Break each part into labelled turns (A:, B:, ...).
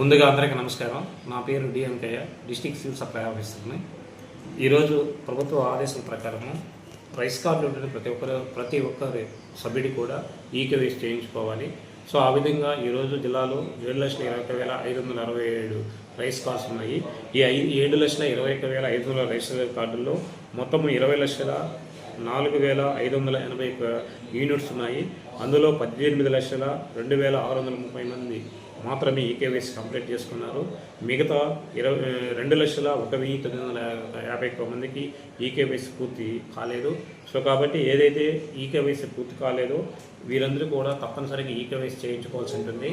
A: ముందుగా అందరికీ నమస్కారం. నా పేరు D Venkaiah district civil supply ఆఫీసర్ని. ఈరోజు ప్రభుత్వ ఆదేశం ప్రకారము రైస్ కార్డు ఉండే ప్రతి ఒక్కరు ప్రతి ఒక్కరి సభ్యుడి కూడా ఈకేవైస్ చేయించుకోవాలి. సో ఆ విధంగా ఈరోజు జిల్లాలో ఏడు లక్షల ఇరవై ఒక వేల ఐదు వందల అరవై ఏడు రైస్ కార్డ్స్ ఉన్నాయి. ఈ ఐదు ఏడు లక్షల ఇరవై ఒక వేల ఐదు వందల రైస్ కార్డుల్లో మొత్తం ఇరవై లక్షల నాలుగు వేల ఐదు వందల ఎనభై యూనిట్స్ ఉన్నాయి. అందులో పద్దెనిమిది లక్షల రెండు వేల ఆరు వందల ముప్పై మంది మాత్రమే ఈకేవైసీ కంప్లీట్ చేసుకున్నారు. మిగతా ఇరవై రెండు లక్షల ఒక వెయ్యి తొమ్మిది వందల యాభై ఒక్క మందికి ఈకేవైసీ పూర్తి కాలేదు. సో కాబట్టి ఏదైతే ఈకేవైసీ పూర్తి కాలేదో వీరందరూ కూడా తప్పనిసరిగా ఈకేవైసీ చేయించుకోవాల్సి ఉంటుంది.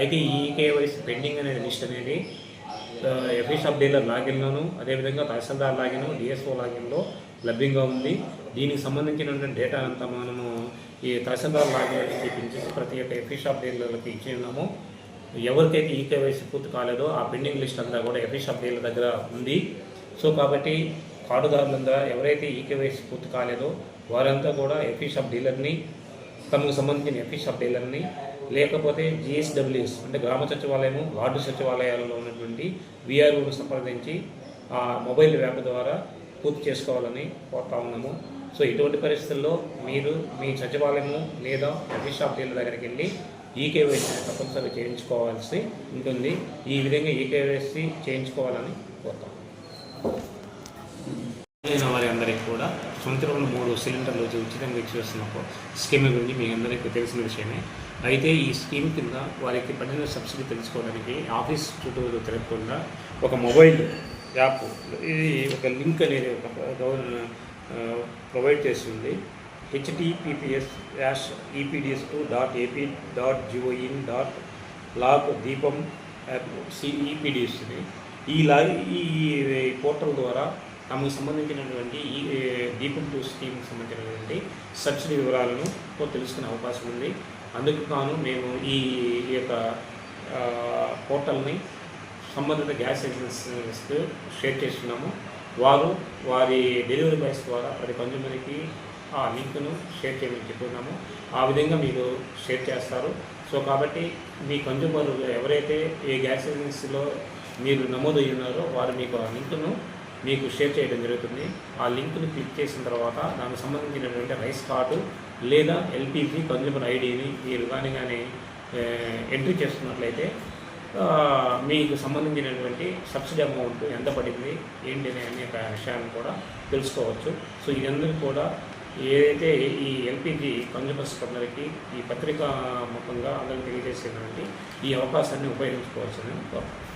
A: అయితే ఈ ఈకేవైసీ పెండింగ్ అనే లిస్ట్ అనేది ఎఫీస్ ఆఫ్ డీలర్ లాగిన్లోను అదేవిధంగా తహసీల్దార్ లాగిన్ డిఎస్ఓ లాగిన్లో లభ్యంగా ఉంది. దీనికి సంబంధించినటువంటి డేటా అంతా మనము ఈ తహసీల్దార్ లాగిన్ చూపించేసి ప్రతి ఒక్క ఎఫీస్ ఆఫ్ డీలర్లకు ఇచ్చి ఉన్నాము. ఎవరికైతే ఈ కేవైసీ పూర్తి కాలేదో ఆ పెండింగ్ లిస్ట్ అంతా కూడా ఎఫీస్ ఆఫ్ డీలర్ దగ్గర ఉంది. సో కాబట్టి కార్డుదారులంతా ఎవరైతే ఈ కేవైసీ పూర్తి కాలేదో వారంతా కూడా ఎఫీస్ ఆఫ్ డీలర్ని తమకు సంబంధించిన ఎఫీస్ ఆఫ్ డీలర్ని లేకపోతే జిఎస్డబ్ల్యూఎస్ అంటే గ్రామ సచివాలయము వార్డు సచివాలయాలలో ఉన్నటువంటి విఆర్ఓను సంప్రదించి ఆ మొబైల్ యాప్ ద్వారా పూర్తి చేసుకోవాలని కోరుతా ఉన్నాము. సో ఇటువంటి పరిస్థితుల్లో మీరు మీ సచివాలయము లేదా ఎఫీస్ ఆఫ్ డీలర్ దగ్గరికి వెళ్ళి ఈకేవైసీ తప్పనిసరిగా చేయించుకోవాల్సి ఉంటుంది. ఈ విధంగా ఈకేవైసీ చేయించుకోవాలని కోరుతాం. అయిన వారి అందరికీ కూడా సంవత్సరంలో మూడు సిలిండర్లు ఉచితంగా ఇచ్చేస్తున్న స్కీమ్ గురించి మీ అందరికీ తెలిసిన విషయమే. అయితే ఈ స్కీమ్ కింద వారికి పడిన సబ్సిడీ తెలుసుకోవడానికి ఆఫీస్ చుట్టూ తిరగకుండా ఒక మొబైల్ యాప్ ఇది ఒక లింక్ అనేది ఒక గవర్న- ప్రొవైడ్ చేస్తుంది. హెచ్టిపిపిఎస్ ash EPDS two dot AP dot G O in dot log Deepam app ఈ లా ఈ పోర్టల్ ద్వారా తమకు సంబంధించినటువంటి ఈ దీపం టూ స్కీమ్కి సంబంధించినటువంటి సబ్సిడీ వివరాలను తెలుసుకునే అవకాశం ఉంది. అందుకు గాను మేము ఈ ఈ యొక్క పోర్టల్ని సంబంధిత గ్యాస్ ఏజెన్సీస్కి షేర్ చేస్తున్నాము. వారు వారి డెలివరీ బాయ్స్ ద్వారా ప్రతి కన్జ్యూమర్కి ఆ లింక్ను షేర్ చేయమని చెప్తున్నాము ఆ విధంగా మీరు షేర్ చేస్తారు. సో కాబట్టి మీ కన్జ్యూమర్ ఎవరైతే ఏ గ్యాస్ ఏజెన్సీలో మీరు నమోదు అయ్యున్నారో ఉన్నారో వారు మీకు ఆ లింక్ను మీకు షేర్ చేయడం జరుగుతుంది. ఆ లింక్ను క్లిక్ చేసిన తర్వాత దానికి సంబంధించినటువంటి రైస్ కార్డు లేదా ఎల్పిజి కన్జ్యూమర్ ఐడిని మీరు కానీ కానీ ఎంట్రీ చేస్తున్నట్లయితే మీకు సంబంధించినటువంటి సబ్సిడీ అమౌంట్ ఎంత పడింది ఏంటి అనే అనే ఒక విషయాన్ని కూడా తెలుసుకోవచ్చు. సో ఇదందరూ కూడా ఏదైతే ఈ ఎల్పిజి కన్జ్యూమర్స్ కొందరికి ఈ పత్రికా ముఖంగా అందరికి తెలియజేసేటువంటి ఈ అవకాశాన్ని ఉపయోగించుకోవాల్సిందని కోరుతున్నాను.